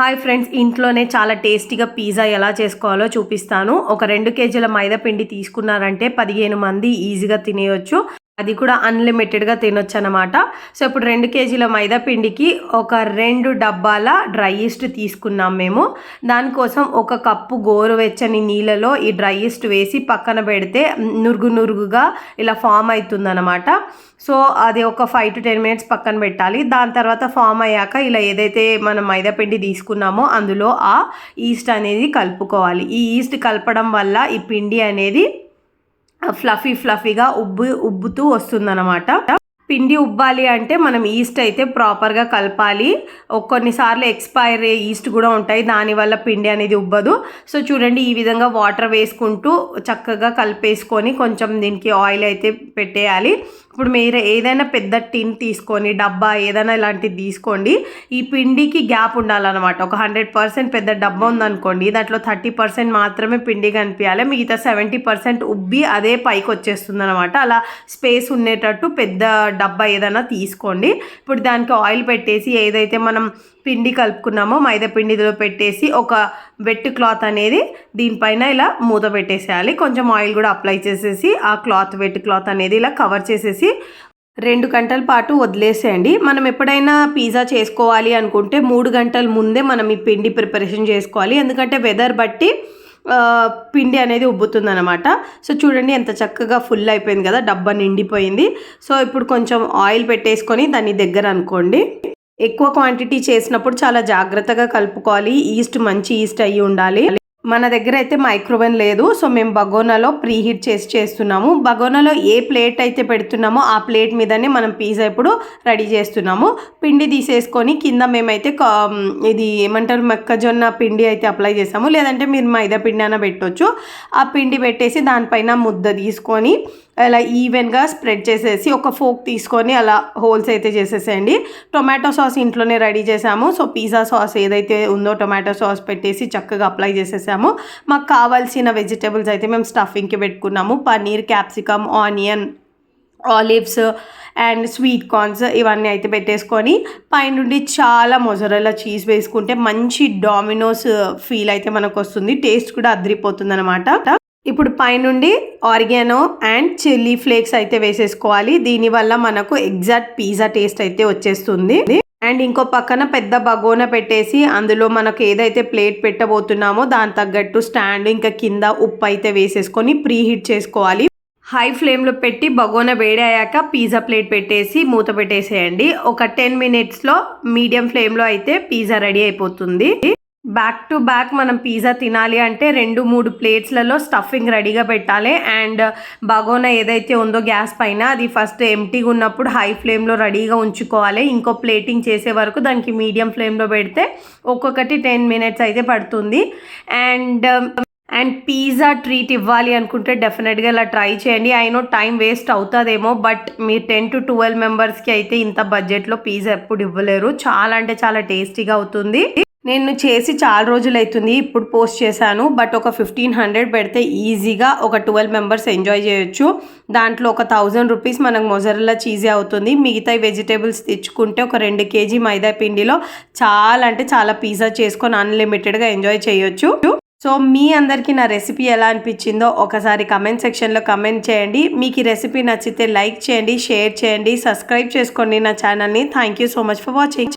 Hi friends ఇంట్లోనే చాలా టేస్టీగా పిజ్జా ఎలా చేసుకోవాలో చూపిస్తాను. ఒక రెండు కేజీల మైదా పిండి తీసుకున్నారంటే పదిహేను మంది ఈజీగా తినేయొచ్చు. అది కూడా అన్లిమిటెడ్గా తినొచ్చు అనమాట సో ఇప్పుడు రెండు కేజీల మైదా పిండికి ఒక రెండు డబ్బాల డ్రై ఈస్ట్ తీసుకున్నాం మేము. దానికోసం ఒక కప్పు గోరువెచ్చని నీళ్ళలో ఈ డ్రై ఈస్ట్ వేసి పక్కన పెడితే నురుగు నురుగుగా ఇలా ఫామ్ అవుతుందన్నమాట సో అది ఒక ఫైవ్ టు టెన్ మినిట్స్ పక్కన పెట్టాలి. దాని తర్వాత ఫామ్ అయ్యాక ఇలా ఏదైతే మనం మైదా పిండి తీసుకున్నామో అందులో ఆ ఈస్ట్ అనేది కలుపుకోవాలి. ఈ ఈస్ట్ కలపడం వల్ల ఈ పిండి అనేది ఫ్లఫీ ఫ్లఫీగా ఉబ్బు ఉబ్బుతూ వస్తుందన్నమాట. పిండి ఉబ్బాలి అంటే మనం ఈస్ట్ అయితే ప్రాపర్గా కలపాలి. కొన్నిసార్లు ఎక్స్పైర్ ఈస్ట్ కూడా ఉంటాయి. దానివల్ల పిండి అనేది ఉబ్బదు. సో చూడండి ఈ విధంగా వాటర్ వేసుకుంటూ చక్కగా కలిపేసుకొని కొంచెం దీనికి ఆయిల్ అయితే పెట్టేయాలి. ఇప్పుడు మీరు ఏదైనా పెద్ద టిన్ తీసుకొని డబ్బా ఏదైనా ఇలాంటిది తీసుకోండి. ఈ పిండికి గ్యాప్ ఉండాలన్నమాట. ఒక హండ్రెడ్ పర్సెంట్ పెద్ద డబ్బా ఉందనుకోండి దాంట్లో థర్టీ పర్సెంట్ మాత్రమే పిండి కనిపించాలి. మిగతా సెవెంటీ పర్సెంట్ ఉబ్బి అదే పైకి వచ్చేస్తుంది అనమాట అలా స్పేస్ ఉండేటట్టు పెద్ద డబ్బా ఏదైనా తీసుకోండి. ఇప్పుడు దానికి ఆయిల్ పెట్టేసి ఏదైతే మనం పిండి కలుపుకున్నామో మైదా పిండిలో పెట్టేసి ఒక వెట్ క్లాత్ అనేది దీనిపైన ఇలా మూత పెట్టేసేయాలి. కొంచెం ఆయిల్ కూడా అప్లై చేసేసి ఆ క్లాత్ వెట్ క్లాత్ అనేది ఇలా కవర్ చేసేసి రెండు గంటల పాటు వదిలేసేయండి. మనం ఎప్పుడైనా పిజ్జా చేసుకోవాలి అనుకుంటే మూడు గంటల ముందే మనం ఈ పిండి ప్రిపరేషన్ చేసుకోవాలి. ఎందుకంటే వెదర్ బట్టి పిండి అనేది ఉబ్బుతుంది అనమాట సో చూడండి ఎంత చక్కగా ఫుల్ అయిపోయింది కదా డబ్బా నిండిపోయింది. సో ఇప్పుడు కొంచెం ఆయిల్ పెట్టేసుకొని దాన్ని దగ్గర అనుకోండి. ఎక్కువ క్వాంటిటీ చేసినప్పుడు చాలా జాగ్రత్తగా కలుపుకోవాలి. ఈస్ట్ మంచి ఈస్ట్ అయ్యి ఉండాలి. మన దగ్గర అయితే మైక్రోవెన్ లేదు. సో మేము బగోనాలో ప్రీ హీట్ చేసి చేస్తున్నాము. బగోనాలో ఏ ప్లేట్ అయితే పెడుతున్నామో ఆ ప్లేట్ మీదనే మనం పిజ్జా ఇప్పుడు రెడీ చేస్తున్నాము. పిండి తీసేసుకొని కింద మేమైతే ఇది ఏమంటారు మొక్కజొన్న పిండి అయితే అప్లై చేసాము లేదంటే మీరు మైదా పిండి అయినా పెట్టవచ్చు ఆ పిండి పెట్టేసి దానిపైన ముద్ద తీసుకొని అలా ఈవెన్గా స్ప్రెడ్ చేసేసి ఒక ఫోక్ తీసుకొని అలా హోల్స్ అయితే చేసేసేయండి. టొమాటో సాస్ ఇంట్లోనే రెడీ చేసాము. సో పిజ్జా సాస్ ఏదైతే ఉందో టొమాటో సాస్ పెట్టేసి చక్కగా అప్లై చేసేసాము. మాకు కావాల్సిన వెజిటేబుల్స్ అయితే మేము స్టఫింగ్కి పెట్టుకున్నాము. Paneer capsicum onion olives and sweet corns ఇవన్నీ అయితే పెట్టేసుకొని పైనుండి చాలా మొజరెల్లా చీజ్ వేసుకుంటే మంచి డామినోస్ ఫీల్ అయితే మనకు వస్తుంది టేస్ట్ కూడా అదిరిపోతుంది అనమాట ఇప్పుడు పైనుండి ఆరిగానో అండ్ చిల్లీ ఫ్లేక్స్ అయితే వేసేసుకోవాలి. దీనివల్ల మనకు ఎగ్జాక్ట్ పిజ్జా టేస్ట్ అయితే వచ్చేస్తుంది. అండ్ ఇంకో పక్కన పెద్ద బగోన పెట్టేసి అందులో మనకు ఏదైతే ప్లేట్ పెట్టబోతున్నామో దాని తగ్గట్టు స్టాండ్ ఇంకా కింద ఉప్పు అయితే వేసేసుకొని ప్రీ హీట్ చేసుకోవాలి. హై ఫ్లేమ్లో పెట్టి బగోన వేడి పిజ్జా ప్లేట్ పెట్టేసి మూత పెట్టేసేయండి. ఒక టెన్ మినిట్స్లో మీడియం ఫ్లేమ్లో అయితే పిజ్జా రెడీ అయిపోతుంది. బ్యాక్ టు బ్యాక్ మనం పిజ్జా తినాలి అంటే రెండు మూడు ప్లేట్స్లలో స్టఫింగ్ రెడీగా పెట్టాలి. అండ్ uh, బగోనా ఏదైతే ఉందో గ్యాస్ పైన అది ఫస్ట్ ఎంటీగా ఉన్నప్పుడు హై ఫ్లేమ్లో రెడీగా ఉంచుకోవాలి. ఇంకో ప్లేటింగ్ చేసే వరకు దానికి మీడియం ఫ్లేమ్లో పెడితే ఒక్కొక్కటి టెన్ మినిట్స్ అయితే పడుతుంది. అండ్ అండ్ పిజ్జా ట్రీట్ ఇవ్వాలి అనుకుంటే డెఫినెట్గా ఇలా ట్రై చేయండి. అయినో టైం వేస్ట్ అవుతుందేమో బట్ మీరు టెన్ టు ట్వెల్వ్ మెంబర్స్కి అయితే ఇంత బడ్జెట్లో పిజ్జా ఎప్పుడు ఇవ్వలేరు. చాలా అంటే చాలా టేస్టీగా అవుతుంది. నేను చేసి చాలా రోజులు అవుతుంది ఇప్పుడు పోస్ట్ చేశాను బట్ ఒక ఫిఫ్టీన్ హండ్రెడ్ పెడితే ఈజీగా ఒక ట్వెల్వ్ మెంబర్స్ ఎంజాయ్ చేయొచ్చు. దాంట్లో ఒక థౌజండ్ రూపీస్ మనకు మొజరల్లా చీజీ అవుతుంది. మిగతా వెజిటేబుల్స్ తెచ్చుకుంటే ఒక రెండు కేజీ మైదా పిండిలో చాలా అంటే చాలా పిజ్జా చేసుకొని అన్లిమిటెడ్గా ఎంజాయ్ చేయొచ్చు. సో మీ అందరికీ నా రెసిపీ ఎలా అనిపించిందో ఒకసారి కమెంట్ సెక్షన్లో కమెంట్ చేయండి. మీకు ఈ రెసిపీ నచ్చితే లైక్ చేయండి షేర్ చేయండి సబ్స్క్రైబ్ చేసుకోండి నా ఛానల్ని. Thank you so much for watching.